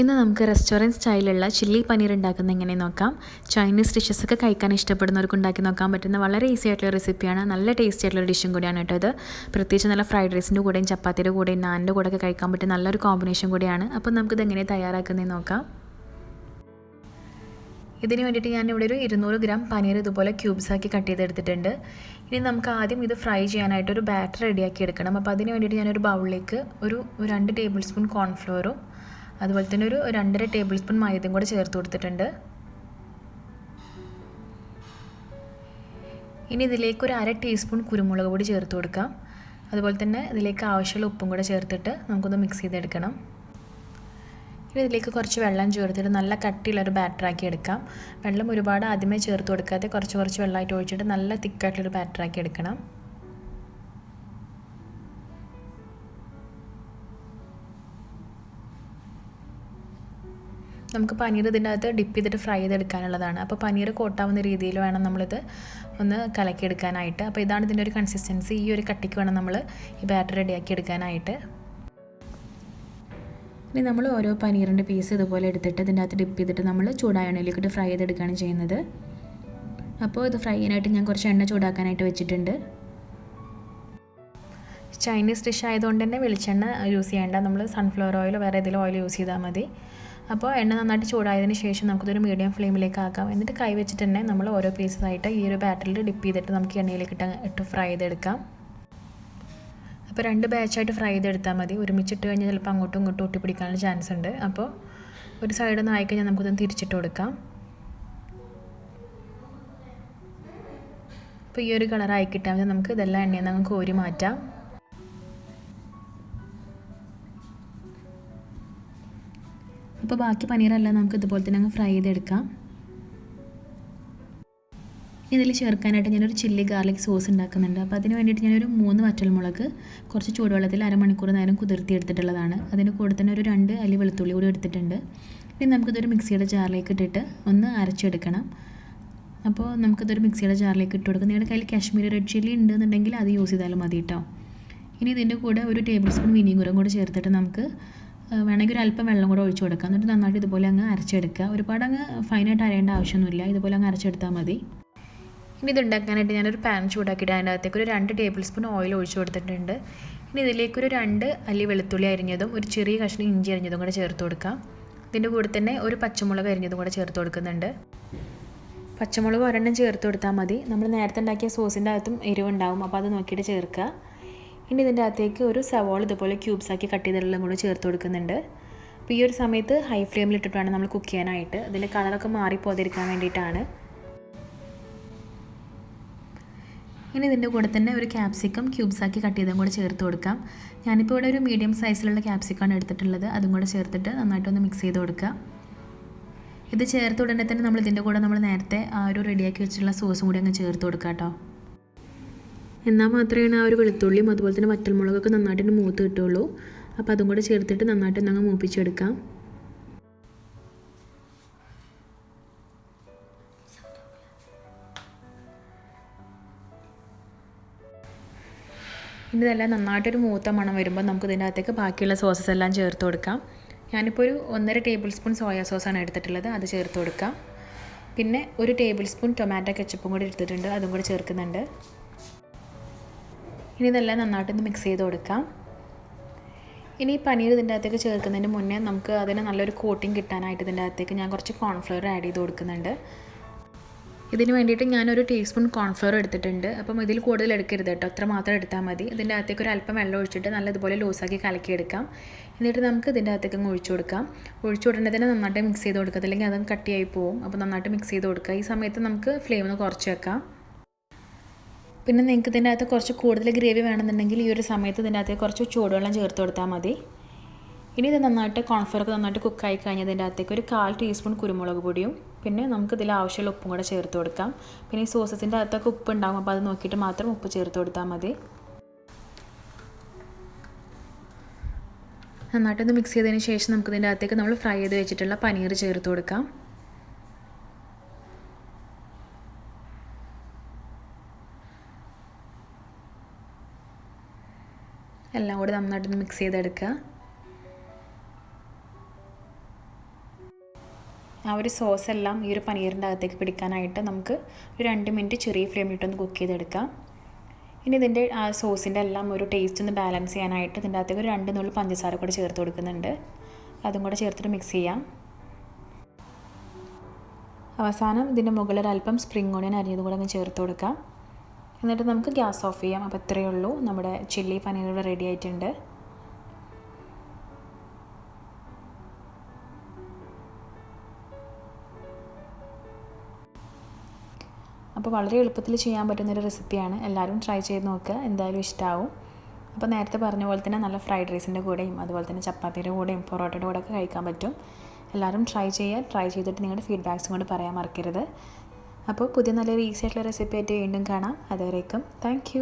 ഇന്ന് നമുക്ക് restaurant സ്റ്റൈലുള്ള chilli paneer ഉണ്ടാക്കുന്ന എങ്ങനെ നോക്കാം? ചൈനീസ് ഡിഷസ് ഒക്കെ കഴിക്കാൻ ഇഷ്ടപ്പെടുന്നവർക്ക് ഉണ്ടാക്കി നോക്കാൻ പറ്റുന്ന വളരെ ഈസി ആയിട്ടുള്ള റെസിപ്പിയാണ് നല്ല ടേസ്റ്റി ആയിട്ടുള്ള ഡിഷും കൂടിയാണ് കേട്ടോ ഇത്. പ്രത്യേകിച്ച് നല്ല ഫ്രൈഡ് റൈസിന്റെ കൂടെയും ചപ്പാത്തിയുടെ കൂടെയും നാനിന്റെ കൂടെ ഒക്കെ കഴിക്കാൻ പറ്റുന്ന നല്ലൊരു കോമ്പിനേഷൻ കൂടിയാണ്. അപ്പോൾ നമുക്കിത് എങ്ങനെ തയ്യാറാക്കുന്നതെന്ന് നോക്കാം. ഇതിന് വേണ്ടിയിട്ട് ഞാൻ ഇവിടെ ഒരു ഇരുന്നൂറ് ഗ്രാം പനീർ ഇതുപോലെ ക്യൂബ്സാക്കി കട്ട് ചെയ്തെടുത്തിട്ടുണ്ട്. ഇനി നമുക്ക് ആദ്യം ഇത് ഫ്രൈ ചെയ്യാനായിട്ട് ഒരു ബാറ്റർ റെഡിയാക്കി എടുക്കണം. അപ്പോൾ അതിന് വേണ്ടിയിട്ട് ഞാനൊരു ബൗളിലേക്ക് ഒരു രണ്ട് ടേബിൾ സ്പൂൺ കോൺഫ്ലോറും അതുപോലെ തന്നെ ഒരു രണ്ടര ടേബിൾ സ്പൂൺ മൈദയും കൂടെ ചേർത്ത് കൊടുത്തിട്ടുണ്ട്. ഇനി ഇതിലേക്ക് ഒരു അര ടീസ്പൂൺ കുരുമുളക് പൊടി ചേർത്ത് കൊടുക്കാം. അതുപോലെ തന്നെ ഇതിലേക്ക് ആവശ്യമുള്ള ഉപ്പും കൂടെ ചേർത്തിട്ട് നമുക്കൊന്ന് മിക്സ് ചെയ്തെടുക്കണം. ഇനി ഇതിലേക്ക് കുറച്ച് വെള്ളം ചേർത്തിട്ട് നല്ല കട്ടിയുള്ളൊരു ബാറ്ററാക്കി എടുക്കാം. വെള്ളം ഒരുപാട് ആദ്യമേ ചേർത്ത് കൊടുക്കാതെ കുറച്ച് കുറച്ച് വെള്ളമായിട്ട് ഒഴിച്ചിട്ട് നല്ല തിക്കായിട്ടുള്ളൊരു ബാറ്ററാക്കി എടുക്കണം. നമുക്ക് പനീർ ഇതിന്റെ അകത്ത് ഡിപ്പ് ചെയ്തിട്ട് ഫ്രൈ ചെയ്തെടുക്കാനുള്ളതാണ്. അപ്പോൾ പനീർ കോട്ടാവുന്ന രീതിയിൽ വേണം നമ്മളിത് ഒന്ന് കലക്കിയെടുക്കാനായിട്ട്. അപ്പോൾ ഇതാണ് ഇതിന്റെ ഒരു കൺസിസ്റ്റൻസി ഈ ഒരു കട്ടിക്ക് വേണം നമ്മൾ ഈ ബാറ്റർ റെഡിയാക്കി എടുക്കാനായിട്ട് ഇനി നമ്മൾ ഓരോ പനീറിന്റെ പീസ് ഇതുപോലെ എടുത്തിട്ട് ഇതിന്റെ അകത്ത് ഡിപ്പ് ചെയ്തിട്ട് നമ്മൾ ചൂടായ എണ്ണയിലേക്കിട്ട് ഫ്രൈ ചെയ്തെടുക്കുകയാണ് ചെയ്യുന്നത്. അപ്പോൾ ഇത് ഫ്രൈ ചെയ്യാനായിട്ട് ഞാൻ കുറച്ച് എണ്ണ ചൂടാക്കാനായിട്ട് വെച്ചിട്ടുണ്ട്. ചൈനീസ് ഡിഷ് ആയതുകൊണ്ട് തന്നെ വെളിച്ചെണ്ണ യൂസ് ചെയ്യേണ്ട. നമ്മൾ സൺഫ്ലവർ ഓയിൽ വേറെ ഏതെങ്കിലും ഓയിൽ യൂസ് ചെയ്താൽ മതി. അപ്പോൾ എണ്ണ നന്നായിട്ട് ചൂടായതിന് ശേഷം നമുക്കിതൊരു മീഡിയം ഫ്ലെയിമിലേക്ക് ആക്കാം. എന്നിട്ട് കൈ വെച്ചിട്ട് തന്നെ നമ്മൾ ഓരോ പീസസായിട്ട് ഈ ഒരു ബാറ്ററിൽ ഡിപ്പ് ചെയ്തിട്ട് നമുക്ക് എണ്ണയിലേക്ക് ഇട്ട് ഇട്ട് ഫ്രൈ ചെയ്തെടുക്കാം. അപ്പോൾ രണ്ട് ബാച്ചായിട്ട് ഫ്രൈ ചെയ്തെടുത്താൽ മതി. ഒരുമിച്ചിട്ട് കഴിഞ്ഞാൽ ചിലപ്പോൾ അങ്ങോട്ടും ഇങ്ങോട്ടും ഒട്ടി പിടിക്കാനുള്ള ചാൻസ് ഉണ്ട്. അപ്പോൾ ഒരു സൈഡിൽ നിന്ന് ആയിക്കഴിഞ്ഞാൽ നമുക്കിതൊന്ന് തിരിച്ചിട്ട് കൊടുക്കാം. അപ്പോൾ ഈ ഒരു കളർ ആയി കിട്ടാൻ മതി നമുക്ക് ഇതെല്ലാം എണ്ണയിൽ നിന്ന് അങ്ങ് കോരി മാറ്റാം. അപ്പോൾ ബാക്കി പനീറെല്ലാം നമുക്ക് ഇതുപോലെ തന്നെ അങ്ങ് ഫ്രൈ ചെയ്തെടുക്കാം. ഇതിൽ ചേർക്കാനായിട്ട് ഞാനൊരു ചില്ലി ഗാർലിക് സോസ് ഉണ്ടാക്കുന്നുണ്ട്. അപ്പോൾ അതിന് വേണ്ടിയിട്ട് ഞാനൊരു മൂന്ന് വറ്റൽമുളക് കുറച്ച് ചൂടുവെള്ളത്തിൽ അരമണിക്കൂർ നേരം കുതിർത്തി എടുത്തിട്ടുള്ളതാണ്. അതിന് കൂടെ തന്നെ ഒരു രണ്ട് അല്ലി വെളുത്തുള്ളി കൂടി എടുത്തിട്ടുണ്ട്. ഇനി നമുക്കിതൊരു മിക്സിയുടെ ജാറിലേക്ക് ഇട്ടിട്ട് ഒന്ന് അരച്ചെടുക്കണം. അപ്പോൾ നമുക്കിതൊരു മിക്സിയുടെ ജാറിലേക്ക് ഇട്ട് കൊടുക്കും. നിങ്ങളുടെ കയ്യിൽ കാശ്മീരി റെഡ് ചില്ലി ഉണ്ടെന്നുണ്ടെങ്കിൽ അത് യൂസ് ചെയ്താലും മതി കേട്ടോ ഇനി ഇതിന്റെ കൂടെ ഒരു ടേബിൾ സ്പൂൺ വിനീഗറും കൂടെ ചേർത്തിട്ട് നമുക്ക് വേണമെങ്കിൽ ഒരു അല്പം വെള്ളം കൂടെ ഒഴിച്ചു കൊടുക്കാം. എന്നിട്ട് നന്നായിട്ട് ഇതുപോലെ അങ്ങ് അരച്ചെടുക്കുക. ഒരുപാട് അങ്ങ് ഫൈനായിട്ട് അരയേണ്ട ആവശ്യമൊന്നുമില്ല. ഇതുപോലെ അങ്ങ് അരച്ചെടുത്താൽ മതി. ഇനി ഇത് ഉണ്ടാക്കാനായിട്ട് ഞാനൊരു പാൻ ചൂടാക്കിയിട്ട് അതിന്റെ അകത്തേക്ക് ഒരു രണ്ട് ടേബിൾ സ്പൂൺ ഓയിൽ ഒഴിച്ചു കൊടുത്തിട്ടുണ്ട്. ഇനി ഇതിലേക്കൊരു രണ്ട് അല്ലി വെളുത്തുള്ളി അരിഞ്ഞതും ഒരു ചെറിയ കഷ്ണം ഇഞ്ചി അരിഞ്ഞതും കൂടെ ചേർത്ത് കൊടുക്കാം. ഇതിന്റെ കൂടെ തന്നെ ഒരു പച്ചമുളക് അരിഞ്ഞതും കൂടെ ചേർത്ത് കൊടുക്കുന്നുണ്ട്. പച്ചമുളക് ഒരെണ്ണം ചേർത്ത് കൊടുത്താൽ മതി. നമ്മൾ നേരത്തെ ഉണ്ടാക്കിയ സോസിന്റെ അകത്തും എരിവുണ്ടാവും. അപ്പോൾ അത് നോക്കിയിട്ട് ചേർക്കുക. ഇനി ഇതിന്റെ അകത്തേക്ക് ഒരു സവാൾ ഇതുപോലെ ക്യൂബ്സ് ആക്കി കട്ട് ചെയ്തെല്ലാം കൂടെ ചേർത്ത് കൊടുക്കുന്നുണ്ട്. അപ്പോൾ ഈ ഒരു സമയത്ത് ഹൈ ഫ്ലെയിമിൽ ഇട്ടിട്ടാണ് നമ്മൾ കുക്ക് ചെയ്യാനായിട്ട്. ഇതിന്റെ കളറൊക്കെ മാറിപ്പോതിരിക്കാൻ വേണ്ടിയിട്ടാണ്. ഇനി ഇതിന്റെ കൂടെ തന്നെ ഒരു ക്യാപ്സിക്കം ക്യൂബ്സ് ആക്കി കട്ട് ചെയ്തും കൂടെ ചേർത്ത് കൊടുക്കാം. ഞാനിപ്പോൾ ഇവിടെ ഒരു മീഡിയം സൈസിലുള്ള ക്യാപ്സിക്കമാണ് എടുത്തിട്ടുള്ളത്. അതും കൂടെ ചേർത്തിട്ട് നന്നായിട്ടൊന്ന് മിക്സ് ചെയ്ത് കൊടുക്കുക ഇത് ചേർത്ത് ഉടനെ തന്നെ നമ്മൾ ഇതിന്റെ കൂടെ നമ്മൾ നേരത്തെ ആ ഒരു റെഡിയാക്കി വെച്ചിട്ടുള്ള സോസും കൂടി അങ്ങ് ചേർത്ത് കൊടുക്കാം കേട്ടോ. എന്നാൽ മാത്രമേ ആ ഒരു വെളുത്തുള്ളിയും അതുപോലെ തന്നെ വറ്റൽമുളകൊക്കെ നന്നായിട്ട് മൂത്ത് കിട്ടുള്ളൂ അപ്പോൾ അതും കൂടെ ചേർത്തിട്ട് നന്നായിട്ട് അങ്ങ് മൂപ്പിച്ചെടുക്കാം. ഇനി ഇതെല്ലാം നന്നായിട്ടൊരു മൂത്ത മണം വരുമ്പോൾ നമുക്ക് ഇതിന്റെ അകത്തേക്ക് ബാക്കിയുള്ള സോസസ് എല്ലാം ചേർത്ത് കൊടുക്കാം. ഞാനിപ്പോൾ ഒരു ഒന്നര ടേബിൾ സ്പൂൺ സോയാ സോസാണ് എടുത്തിട്ടുള്ളത് അത് ചേർത്ത് കൊടുക്കാം. പിന്നെ ഒരു ടേബിൾ സ്പൂൺ ടൊമാറ്റോ കെച്ചപ്പും കൂടി എടുത്തിട്ടുണ്ട് അതും കൂടി ചേർക്കുന്നുണ്ട്. ഇനി ഇതെല്ലാം നന്നായിട്ടൊന്ന് മിക്സ് ചെയ്ത് കൊടുക്കാം. ഇനി ഈ പനീർ ഇതിന്റെ അകത്തേക്ക് ചേർക്കുന്നതിന് മുന്നേ നമുക്ക് അതിന് നല്ലൊരു കോട്ടിങ് കിട്ടാനായിട്ട് ഇതിന്റെ അകത്തേക്ക് ഞാൻ കുറച്ച് കോൺഫ്ലവർ ആഡ് ചെയ്ത് കൊടുക്കുന്നുണ്ട്. ഇതിന് വേണ്ടിയിട്ട് ഞാനൊരു ടീസ്പൂൺ കോൺഫ്ലവർ എടുത്തിട്ടുണ്ട്. അപ്പം ഇതിൽ കൂടുതൽ എടുക്കരുത് കേട്ടോ. അത്ര മാത്രം എടുത്താൽ മതി. ഇതിന്റെ അകത്തേക്ക് ഒരു അല്പം വെള്ളം ഒഴിച്ചിട്ട് നല്ലതുപോലെ ലൂസാക്കി കലക്കിയെടുക്കാം. എന്നിട്ട് നമുക്ക് ഇതിന്റെ അകത്തേക്ക് അങ്ങ് ഒഴിച്ചു കൊടുക്കാം. ഒഴിച്ചു ഉടനെ തന്നെ നന്നായിട്ട് മിക്സ് ചെയ്ത് കൊടുക്കുക അല്ലെങ്കിൽ അത് കട്ടിയായി പോവും. അപ്പോൾ നന്നായിട്ട് മിക്സ് ചെയ്ത് കൊടുക്കുക. ഈ സമയത്ത് നമുക്ക് ഫ്ലെയിം ഒന്ന് കുറച്ച് വെക്കാം. പിന്നെ നിങ്ങൾക്ക് ഇതിന്റെ അകത്ത് കുറച്ച് കൂടുതൽ ഗ്രേവി വേണമെന്നുണ്ടെങ്കിൽ ഈ ഒരു സമയത്ത് ഇതിന്റെ അകത്ത് കുറച്ച് ചൂടുവെള്ളം ചേർത്ത് കൊടുത്താൽ മതി. ഇനി ഇത് നന്നായിട്ട് കോൺഫ്ലവർക്ക് നന്നായിട്ട് കുക്കായി കഴിഞ്ഞതിന്റെ അകത്തേക്ക് ഒരു കാൽ ടീസ്പൂൺ കുരുമുളക് പൊടിയും പിന്നെ നമുക്ക് ഇതിൽ ആവശ്യമുള്ള ഉപ്പും കൂടെ ചേർത്ത് കൊടുക്കാം. പിന്നെ ഈ സോസസിന്റെ അകത്തൊക്കെ ഉപ്പ് ഉണ്ടാകും അപ്പോൾ അത് നോക്കിയിട്ട് മാത്രം ഉപ്പ് ചേർത്ത് കൊടുത്താൽ മതി. നന്നായിട്ടൊന്ന് മിക്സ് ചെയ്തതിന് ശേഷം നമുക്ക് ഇതിന്റെ അകത്തേക്ക് നമ്മൾ ഫ്രൈ ചെയ്ത് വെച്ചിട്ടുള്ള പനീർ ചേർത്ത് കൊടുക്കാം. എല്ലാം കൂടി നന്നായിട്ടൊന്ന് മിക്സ് ചെയ്തെടുക്കുക ആ ഒരു സോസ് എല്ലാം ഈ ഒരു പനീറിന്റെ അകത്തേക്ക് പിടിക്കാനായിട്ട് നമുക്ക് ഒരു രണ്ട് മിനിറ്റ് ചെറിയ ഫ്ലെയിമിലിട്ടൊന്ന് കുക്ക് ചെയ്തെടുക്കാം. ഇനി ഇതിന്റെ ആ സോസിന്റെ എല്ലാം ഒരു ടേസ്റ്റ് ഒന്ന് ബാലൻസ് ചെയ്യാനായിട്ട് ഇതിന്റെ അകത്തേക്ക് ഒരു രണ്ട് നുള്ളി പഞ്ചസാര കൂടെ ചേർത്ത് കൊടുക്കുന്നുണ്ട്. അതും കൂടെ ചേർത്തിട്ട് മിക്സ് ചെയ്യാം. അവസാനം ഇതിന്റെ മുകളിൽ അല്പം സ്പ്രിംഗ് ഓണിയൻ അരിഞ്ഞതും കൂടെ ഒന്ന് ചേർത്ത് കൊടുക്കാം. എന്നിട്ട് നമുക്ക് ഗ്യാസ് ഓഫ് ചെയ്യാം. അപ്പോൾ ഇത്രയേ ഉള്ളൂ. നമ്മുടെ ചില്ലി പനീർ ഇവിടെ റെഡി ആയിട്ടുണ്ട്. അപ്പോൾ വളരെ എളുപ്പത്തിൽ ചെയ്യാൻ പറ്റുന്നൊരു റെസിപ്പിയാണ് എല്ലാവരും ട്രൈ ചെയ്ത് നോക്കുക എന്തായാലും ഇഷ്ടമാവും അപ്പോൾ നേരത്തെ പറഞ്ഞ പോലെ തന്നെ നല്ല ഫ്രൈഡ് റൈസിന്റെ കൂടെയും അതുപോലെ തന്നെ ചപ്പാത്തിയുടെ കൂടെയും പൊറോട്ടയുടെ കൂടെ ഒക്കെ കഴിക്കാൻ പറ്റും. എല്ലാവരും ട്രൈ ചെയ്യുക ട്രൈ ചെയ്തിട്ട് നിങ്ങളുടെ ഫീഡ്ബാക്സും കൊണ്ട് പറയാൻ മറക്കരുത്. അപ്പോൾ പുതിയ നല്ല ഈസി ആയിട്ടുള്ള റെസിപ്പി ആയിട്ട് വീണ്ടും കാണാം. അതുവരേക്കും താങ്ക്